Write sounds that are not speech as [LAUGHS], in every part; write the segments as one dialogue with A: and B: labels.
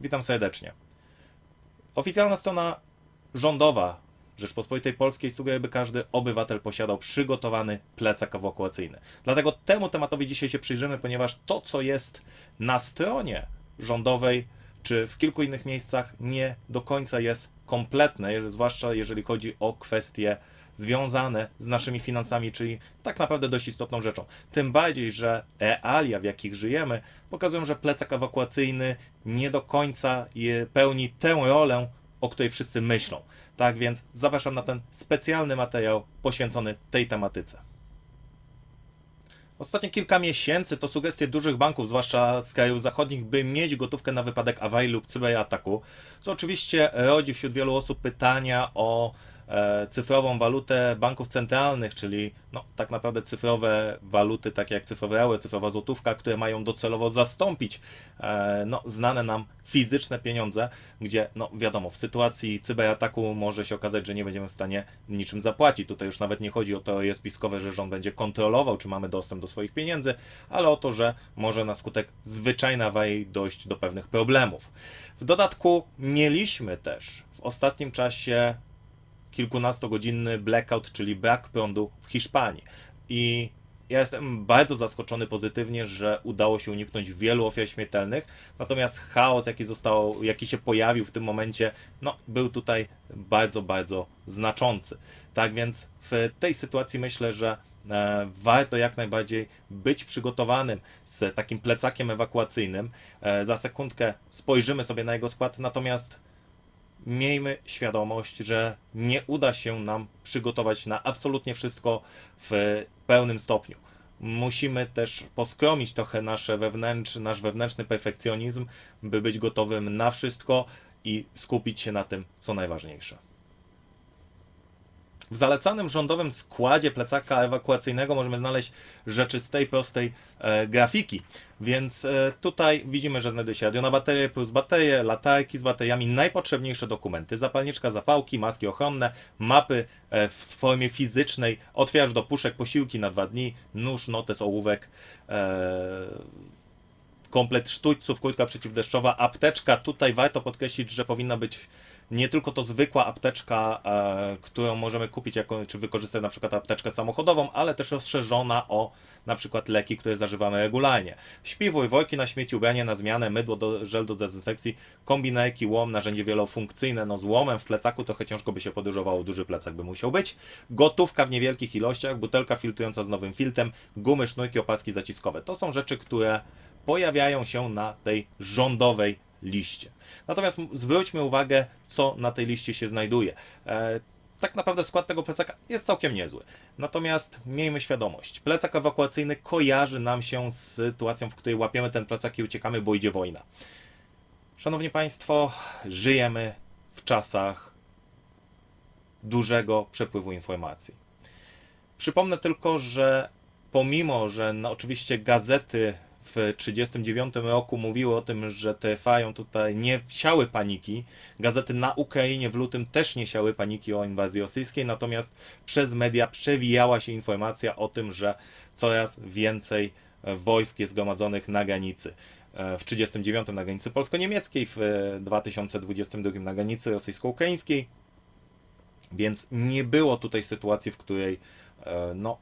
A: Witam serdecznie. Oficjalna strona rządowa Rzeczpospolitej Polskiej sugeruje, by każdy obywatel posiadał przygotowany plecak ewakuacyjny. Dlatego temu tematowi dzisiaj się przyjrzymy, ponieważ to, co jest na stronie rządowej, czy w kilku innych miejscach, nie do końca jest kompletne, zwłaszcza jeżeli chodzi o kwestie związane z naszymi finansami, czyli tak naprawdę dość istotną rzeczą. Tym bardziej, że realia, w jakich żyjemy, pokazują, że plecak ewakuacyjny nie do końca pełni tę rolę, o której wszyscy myślą. Tak więc zapraszam na ten specjalny materiał poświęcony tej tematyce. Ostatnie kilka miesięcy to sugestie dużych banków, zwłaszcza z krajów zachodnich, by mieć gotówkę na wypadek awarii lub cyberataku, co oczywiście rodzi wśród wielu osób pytania o cyfrową walutę banków centralnych, czyli no, tak naprawdę cyfrowe waluty, takie jak cyfrowe euro, cyfrowa złotówka, które mają docelowo zastąpić e, no, znane nam fizyczne pieniądze, gdzie no, wiadomo, w sytuacji cyberataku może się okazać, że nie będziemy w stanie niczym zapłacić. Tutaj już nawet nie chodzi o teorie spiskowe, że rząd będzie kontrolował, czy mamy dostęp do swoich pieniędzy, ale o to, że może na skutek zwyczajnej awarii dojść do pewnych problemów. W dodatku mieliśmy też w ostatnim czasie kilkunastogodzinny blackout, czyli brak prądu w Hiszpanii. I ja jestem bardzo zaskoczony pozytywnie, że udało się uniknąć wielu ofiar śmiertelnych, natomiast chaos, jaki, został, jaki się pojawił w tym momencie, no, był tutaj bardzo, bardzo znaczący. Tak więc w tej sytuacji myślę, że e, warto jak najbardziej być przygotowanym z takim plecakiem ewakuacyjnym. E, za sekundkę spojrzymy sobie na jego skład, natomiast miejmy świadomość, że nie uda się nam przygotować na absolutnie wszystko w pełnym stopniu. Musimy też poskromić trochę nasze wewnętrz, nasz wewnętrzny perfekcjonizm, by być gotowym na wszystko i skupić się na tym, co najważniejsze. W zalecanym rządowym składzie plecaka ewakuacyjnego możemy znaleźć rzeczy z tej prostej e, grafiki. Więc e, tutaj widzimy, że znajduje się radio na baterie plus baterie, latarki z bateriami, najpotrzebniejsze dokumenty, zapalniczka, zapałki, maski ochronne, mapy e, w formie fizycznej, otwieracz do puszek, posiłki na dwa dni, nóż, notes, ołówek, e, komplet sztućców, kurtka przeciwdeszczowa, apteczka. Tutaj warto podkreślić, że powinna być nie tylko to zwykła apteczka, e, którą możemy kupić, jako, czy wykorzystać na przykład apteczkę samochodową, ale też rozszerzona o na przykład leki, które zażywamy regularnie. Śpiwór, worki na śmieci, ubranie na zmianę, mydło do żel do dezynfekcji, kombinajki, łom, narzędzie wielofunkcyjne, no z łomem w plecaku trochę ciężko by się podróżowało, duży plecak by musiał być. Gotówka w niewielkich ilościach, butelka filtrująca z nowym filtrem, gumy, sznurki, opaski zaciskowe. To są rzeczy, które pojawiają się na tej rządowej liście. Natomiast zwróćmy uwagę, co na tej liście się znajduje. E, tak naprawdę skład tego plecaka jest całkiem niezły. Natomiast miejmy świadomość, plecak ewakuacyjny kojarzy nam się z sytuacją, w której łapiemy ten plecak i uciekamy, bo idzie wojna. Szanowni Państwo, żyjemy w czasach dużego przepływu informacji. Przypomnę tylko, że pomimo, że no, oczywiście gazety w 1939 roku mówiły o tym, że trwają tutaj, nie siały paniki. Gazety na Ukrainie w lutym też nie siały paniki o inwazji rosyjskiej, natomiast przez media przewijała się informacja o tym, że coraz więcej e, wojsk jest zgromadzonych na granicy. E, W 1939 na granicy polsko-niemieckiej, w e, 2022 na granicy rosyjsko-ukraińskiej. Więc nie było tutaj sytuacji, w której e, no,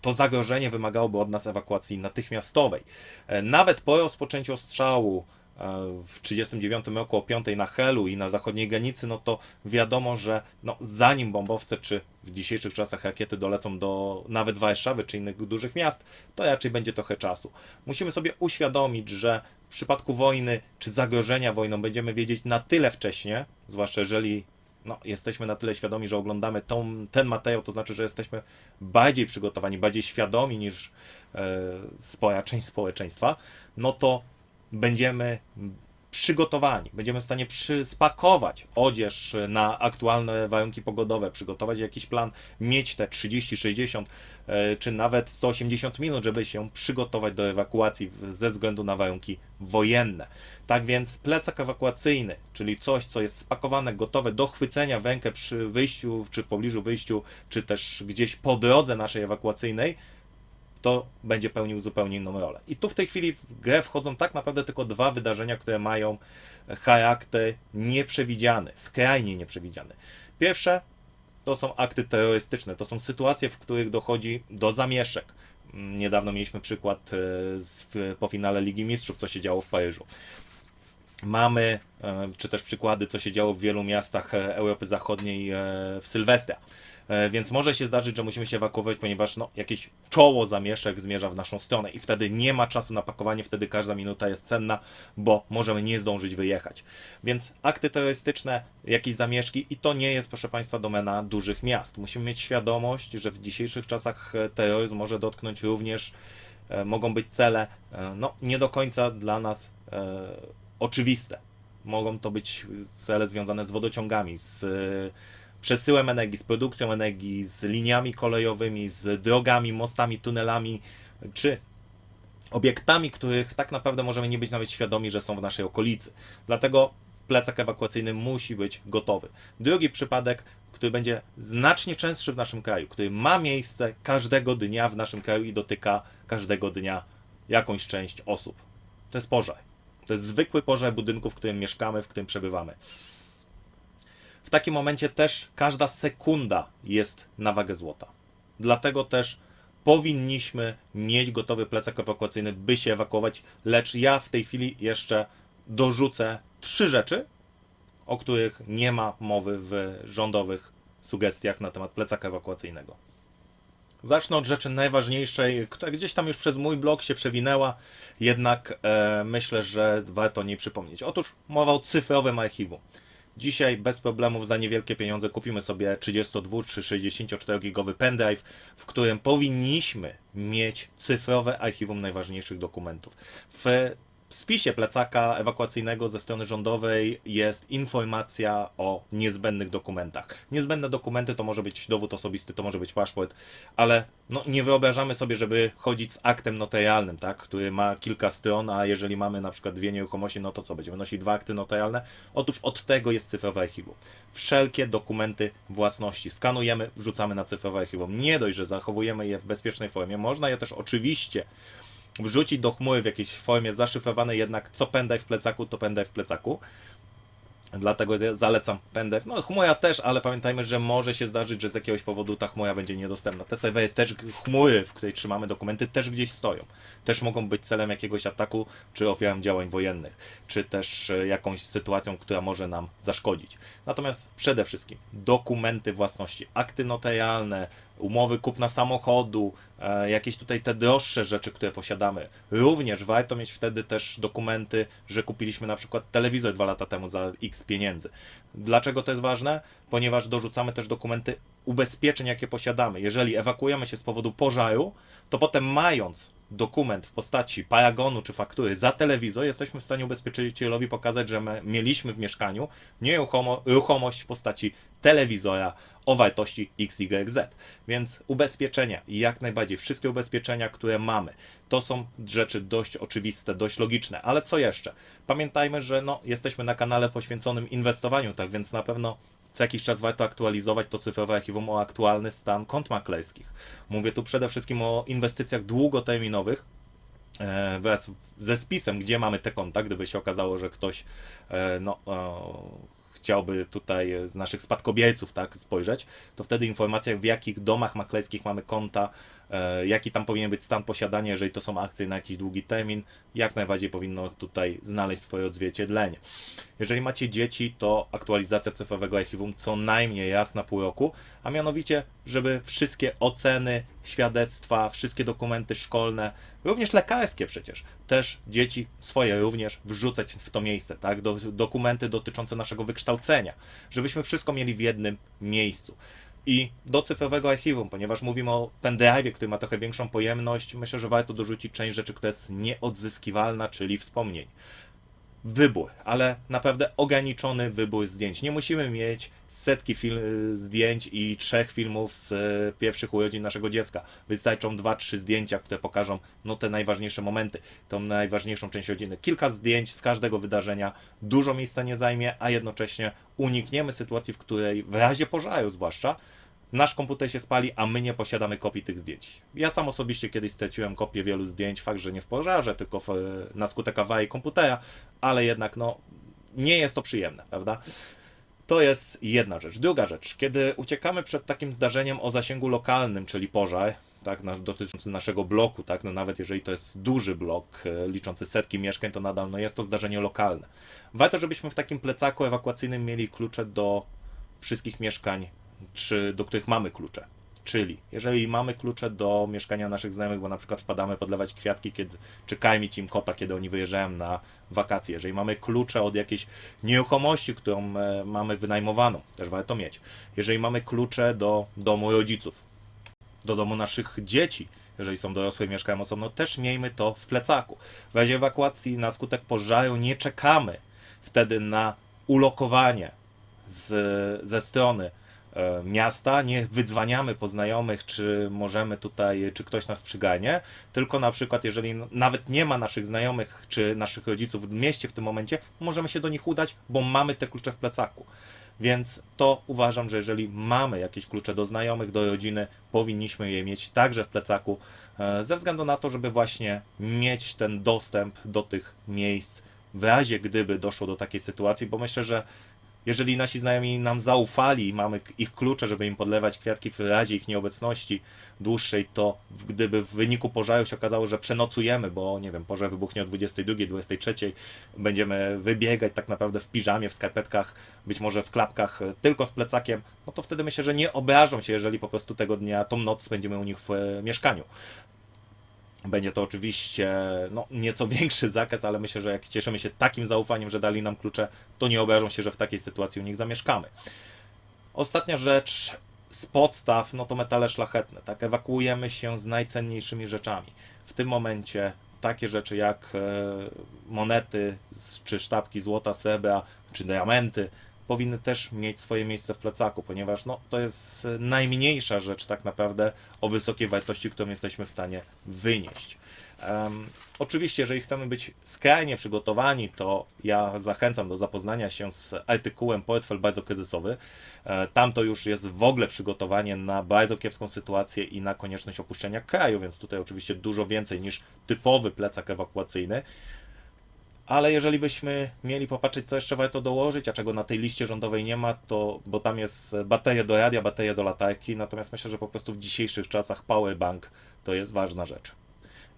A: to zagrożenie wymagałoby od nas ewakuacji natychmiastowej. E, Nawet po rozpoczęciu ostrzału e, w 1939 roku o 5 na Helu i na zachodniej granicy, no to wiadomo, że no, zanim bombowce czy w dzisiejszych czasach rakiety dolecą do nawet Warszawy czy innych dużych miast, to raczej będzie trochę czasu. Musimy sobie uświadomić, że w przypadku wojny czy zagrożenia wojną będziemy wiedzieć na tyle wcześnie, zwłaszcza jeżeli no, jesteśmy na tyle świadomi, że oglądamy tą, ten materiał, to znaczy, że jesteśmy bardziej przygotowani, bardziej świadomi niż e, spora część społeczeństwa, no to będziemy przygotowani, będziemy w stanie przy, spakować odzież na aktualne warunki pogodowe, przygotować jakiś plan, mieć te 30, 60 e, czy nawet 180 minut, żeby się przygotować do ewakuacji ze względu na warunki wojenne. Tak więc plecak ewakuacyjny, czyli coś, co jest spakowane, gotowe do chwycenia w rękę przy wyjściu, czy w pobliżu wyjściu, czy też gdzieś po drodze naszej ewakuacyjnej, to będzie pełnił zupełnie inną rolę. I tu w tej chwili w grę wchodzą tak naprawdę tylko dwa wydarzenia, które mają charakter nieprzewidziany, skrajnie nieprzewidziany. Pierwsze to są akty terrorystyczne, to są sytuacje, w których dochodzi do zamieszek. Mm, Niedawno mieliśmy przykład e, z, po finale Ligi Mistrzów, co się działo w Paryżu. Mamy, e, czy też przykłady, co się działo w wielu miastach e, Europy Zachodniej e, w Sylwestra. Więc może się zdarzyć, że musimy się ewakuować, ponieważ no, jakieś czoło zamieszek zmierza w naszą stronę i wtedy nie ma czasu na pakowanie, wtedy każda minuta jest cenna, bo możemy nie zdążyć wyjechać. Więc akty terrorystyczne, jakieś zamieszki i to nie jest, proszę Państwa, domena dużych miast. Musimy mieć świadomość, że w dzisiejszych czasach terroryzm może dotknąć również, mogą być cele, no nie do końca dla nas oczywiste. Mogą to być cele związane z wodociągami, z e, przesyłem energii, z produkcją energii, z liniami kolejowymi, z drogami, mostami, tunelami, czy obiektami, których tak naprawdę możemy nie być nawet świadomi, że są w naszej okolicy. Dlatego plecak ewakuacyjny musi być gotowy. Drugi przypadek, który będzie znacznie częstszy w naszym kraju, który ma miejsce każdego dnia w naszym kraju i dotyka każdego dnia jakąś część osób. To jest pożar. To jest zwykły pożar budynku, w którym mieszkamy, w którym przebywamy. W takim momencie też każda sekunda jest na wagę złota. Dlatego też powinniśmy mieć gotowy plecak ewakuacyjny, by się ewakuować, lecz ja w tej chwili jeszcze dorzucę trzy rzeczy, o których nie ma mowy w rządowych sugestiach na temat plecaka ewakuacyjnego. Zacznę od rzeczy najważniejszej, która gdzieś tam już przez mój blog się przewinęła, jednak e, myślę, że warto o niej przypomnieć. Otóż mowa o cyfrowym archiwum. Dzisiaj bez problemów za niewielkie pieniądze kupimy sobie 32 czy 64 gigowy pendrive, w którym powinniśmy mieć cyfrowe archiwum najważniejszych dokumentów. W spisie plecaka ewakuacyjnego ze strony rządowej jest informacja o niezbędnych dokumentach. Niezbędne dokumenty to może być dowód osobisty, to może być paszport, ale no, nie wyobrażamy sobie, żeby chodzić z aktem notarialnym, tak, który ma kilka stron, a jeżeli mamy na przykład dwie nieruchomości, no to co, będziemy nosić dwa akty notarialne? Otóż od tego jest cyfrowe archiwum. Wszelkie dokumenty własności skanujemy, wrzucamy na cyfrowe archiwum. Nie dość, że zachowujemy je w bezpiecznej formie, można je też oczywiście wrzucić do chmury w jakiejś formie zaszyfrowanej, jednak co pendrive w plecaku, to pendrive w plecaku. Dlatego zalecam pendrive. No, chmura też, ale pamiętajmy, że może się zdarzyć, że z jakiegoś powodu ta chmura będzie niedostępna. Te serwery też, chmury, w której trzymamy dokumenty, też gdzieś stoją. Też mogą być celem jakiegoś ataku, czy ofiarą działań wojennych, czy też e, jakąś sytuacją, która może nam zaszkodzić. Natomiast przede wszystkim dokumenty własności, akty notarialne, umowy kupna samochodu, e, jakieś tutaj te droższe rzeczy, które posiadamy. Również warto mieć wtedy też dokumenty, że kupiliśmy na przykład telewizor dwa lata temu za x pieniędzy. Dlaczego to jest ważne? Ponieważ dorzucamy też dokumenty ubezpieczeń, jakie posiadamy. Jeżeli ewakuujemy się z powodu pożaru, to potem mając dokument w postaci paragonu czy faktury za telewizor, jesteśmy w stanie ubezpieczycielowi pokazać, że my mieliśmy w mieszkaniu nieruchomość w postaci telewizora o wartości XYZ. Więc ubezpieczenia, jak najbardziej, wszystkie ubezpieczenia, które mamy, to są rzeczy dość oczywiste, dość logiczne. Ale co jeszcze? Pamiętajmy, że no, jesteśmy na kanale poświęconym inwestowaniu, tak więc na pewno co jakiś czas warto aktualizować to cyfrowe archiwum o aktualny stan kont maklerskich. Mówię tu przede wszystkim o inwestycjach długoterminowych, e, wraz ze spisem, gdzie mamy te konta, gdyby się okazało, że ktoś e, no, e, chciałby tutaj z naszych spadkobierców tak spojrzeć, to wtedy informacja w jakich domach maklerskich mamy konta, jaki tam powinien być stan posiadania, jeżeli to są akcje na jakiś długi termin, jak najbardziej powinno tutaj znaleźć swoje odzwierciedlenie. Jeżeli macie dzieci, to aktualizacja cyfrowego archiwum co najmniej raz na pół roku, a mianowicie, żeby wszystkie oceny, świadectwa, wszystkie dokumenty szkolne, również lekarskie przecież, też dzieci swoje również wrzucać w to miejsce, tak? Do, dokumenty dotyczące naszego wykształcenia, żebyśmy wszystko mieli w jednym miejscu. I do cyfrowego archiwum, ponieważ mówimy o pendrive, który ma trochę większą pojemność, myślę, że warto dorzucić część rzeczy, która jest nieodzyskiwalna, czyli wspomnień wybór, ale naprawdę ograniczony wybór zdjęć. Nie musimy mieć setki zdjęć i trzech filmów z e, pierwszych urodzin naszego dziecka. Wystarczą dwa, trzy zdjęcia, które pokażą no, te najważniejsze momenty, tą najważniejszą część rodziny. Kilka zdjęć z każdego wydarzenia dużo miejsca nie zajmie, a jednocześnie unikniemy sytuacji, w której w razie pożaru zwłaszcza nasz komputer się spali, a my nie posiadamy kopii tych zdjęć. Ja sam osobiście kiedyś straciłem kopię wielu zdjęć, fakt, że nie w pożarze, tylko w, na skutek awarii komputera, ale jednak no, nie jest to przyjemne, prawda? To jest jedna rzecz. Druga rzecz, kiedy uciekamy przed takim zdarzeniem o zasięgu lokalnym, czyli pożar, tak, dotyczący naszego bloku, tak, no nawet jeżeli to jest duży blok, e, liczący setki mieszkań, to nadal no jest to zdarzenie lokalne. Warto, żebyśmy w takim plecaku ewakuacyjnym mieli klucze do wszystkich mieszkań, czy do których mamy klucze. Czyli, jeżeli mamy klucze do mieszkania naszych znajomych, bo na przykład wpadamy podlewać kwiatki, kiedy czy karmić im kota, kiedy oni wyjeżdżają na wakacje, jeżeli mamy klucze od jakiejś nieruchomości, którą e, mamy wynajmowaną, też warto mieć. Jeżeli mamy klucze do domu rodziców, do domu naszych dzieci, jeżeli są dorosłe i mieszkają osobno, też miejmy to w plecaku. W razie ewakuacji na skutek pożaru nie czekamy wtedy na ulokowanie z, ze strony miasta, nie wydzwaniamy po znajomych, czy możemy tutaj, czy ktoś nas przyganie, tylko na przykład, jeżeli nawet nie ma naszych znajomych, czy naszych rodziców w mieście w tym momencie, możemy się do nich udać, bo mamy te klucze w plecaku. Więc to uważam, że jeżeli mamy jakieś klucze do znajomych, do rodziny, powinniśmy je mieć także w plecaku, e, ze względu na to, żeby właśnie mieć ten dostęp do tych miejsc w razie gdyby doszło do takiej sytuacji, bo myślę, że jeżeli nasi znajomi nam zaufali mamy ich klucze, żeby im podlewać kwiatki w razie ich nieobecności dłuższej, to gdyby w wyniku pożaru się okazało, że przenocujemy, bo nie wiem, pożar wybuchnie o 22, 23, będziemy wybiegać tak naprawdę w piżamie, w skarpetkach, być może w klapkach tylko z plecakiem, no to wtedy myślę, że nie obrażą się, jeżeli po prostu tego dnia, tą noc spędzimy u nich w e, mieszkaniu. Będzie to oczywiście no, nieco [LAUGHS] większy zakaz, ale myślę, że jak cieszymy się takim zaufaniem, że dali nam klucze, to nie obrażą się, że w takiej sytuacji u nich zamieszkamy. Ostatnia rzecz z podstaw, no to metale szlachetne. Tak, ewakuujemy się z najcenniejszymi rzeczami. W tym momencie takie rzeczy jak e, monety czy sztabki złota, srebra czy diamenty powinny też mieć swoje miejsce w plecaku, ponieważ no, to jest najmniejsza rzecz tak naprawdę o wysokiej wartości, którą jesteśmy w stanie wynieść. Um, oczywiście, jeżeli chcemy być skrajnie przygotowani, to ja zachęcam do zapoznania się z artykułem Portfel bardzo kryzysowy. E, tam to już jest w ogóle przygotowanie na bardzo kiepską sytuację i na konieczność opuszczenia kraju, więc tutaj oczywiście dużo więcej niż typowy plecak ewakuacyjny. Ale jeżeli byśmy mieli popatrzeć, co jeszcze warto dołożyć, a czego na tej liście rządowej nie ma, to bo tam jest bateria do radia, bateria do latarki, natomiast myślę, że po prostu w dzisiejszych czasach powerbank to jest ważna rzecz.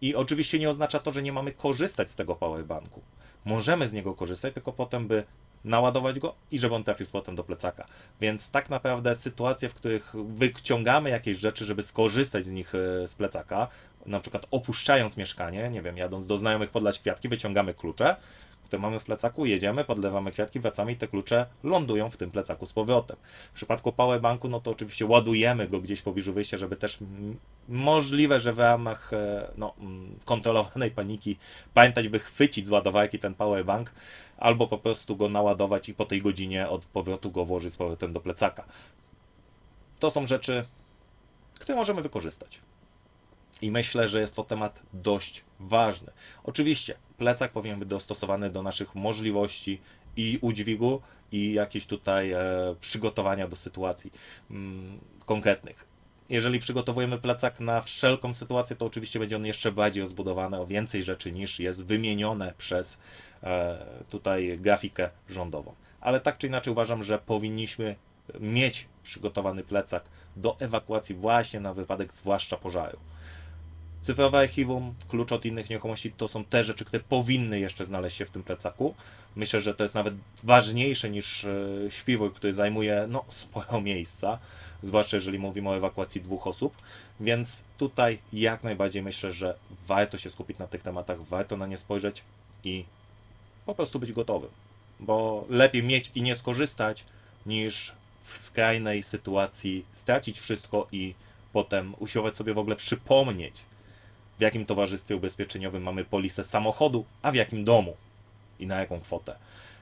A: I oczywiście nie oznacza to, że nie mamy korzystać z tego powerbanku. Możemy z niego korzystać, tylko potem by naładować go i żeby on trafił z potem do plecaka. Więc tak naprawdę sytuacje, w których wyciągamy jakieś rzeczy, żeby skorzystać z nich e, z plecaka, na przykład opuszczając mieszkanie, nie wiem, jadąc do znajomych podlać kwiatki, wyciągamy klucze, które mamy w plecaku, jedziemy, podlewamy kwiatki, wracamy i te klucze lądują w tym plecaku z powrotem. W przypadku powerbanku, no to oczywiście ładujemy go gdzieś w pobliżu wyjścia, żeby też możliwe, że w ramach e, no, kontrolowanej paniki pamiętać, by chwycić z ładowarki ten powerbank, albo po prostu go naładować i po tej godzinie od powrotu go włożyć z powrotem do plecaka. To są rzeczy, które możemy wykorzystać. I myślę, że jest to temat dość ważny. Oczywiście, plecak powinien być dostosowany do naszych możliwości i udźwigu, i jakieś tutaj e, przygotowania do sytuacji mm, konkretnych. Jeżeli przygotowujemy plecak na wszelką sytuację, to oczywiście będzie on jeszcze bardziej rozbudowany o więcej rzeczy niż jest wymienione przez e, tutaj grafikę rządową. Ale tak czy inaczej uważam, że powinniśmy mieć przygotowany plecak do ewakuacji właśnie na wypadek zwłaszcza pożaru. Cyfrowe archiwum, klucz od innych nieruchomości to są te rzeczy, które powinny jeszcze znaleźć się w tym plecaku. Myślę, że to jest nawet ważniejsze niż e, śpiwór, który zajmuje no, sporo [LAUGHS] miejsca, zwłaszcza jeżeli mówimy o ewakuacji dwóch osób. Więc tutaj jak najbardziej myślę, że warto się skupić na tych tematach, warto na nie spojrzeć i po prostu być gotowym. Bo lepiej mieć i nie skorzystać, niż w skrajnej sytuacji stracić wszystko i potem usiłować sobie w ogóle przypomnieć, w jakim towarzystwie ubezpieczeniowym mamy polisę samochodu, a w jakim domu i na jaką kwotę.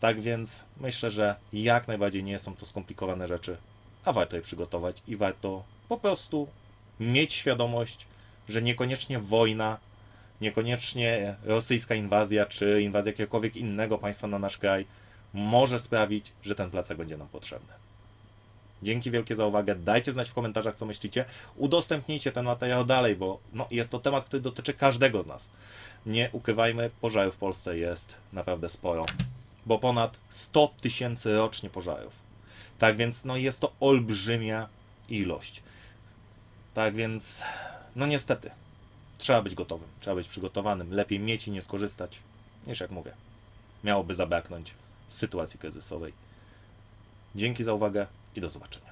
A: Tak więc myślę, że jak najbardziej nie są to skomplikowane rzeczy, a warto je przygotować i warto po prostu mieć świadomość, że niekoniecznie wojna, niekoniecznie rosyjska inwazja czy inwazja jakiegokolwiek innego państwa na nasz kraj może sprawić, że ten placek będzie nam potrzebny. Dzięki wielkie za uwagę. Dajcie znać w komentarzach, co myślicie. Udostępnijcie ten materiał dalej, bo no, jest to temat, który dotyczy każdego z nas. Nie ukrywajmy, pożarów w Polsce jest naprawdę sporo, bo ponad 100 tysięcy rocznie pożarów. Tak więc no, jest to olbrzymia ilość. Tak więc, no niestety, trzeba być gotowym, trzeba być przygotowanym. Lepiej mieć i nie skorzystać, niż jak mówię, miałoby zabraknąć w sytuacji kryzysowej. Dzięki za uwagę i do zobaczenia.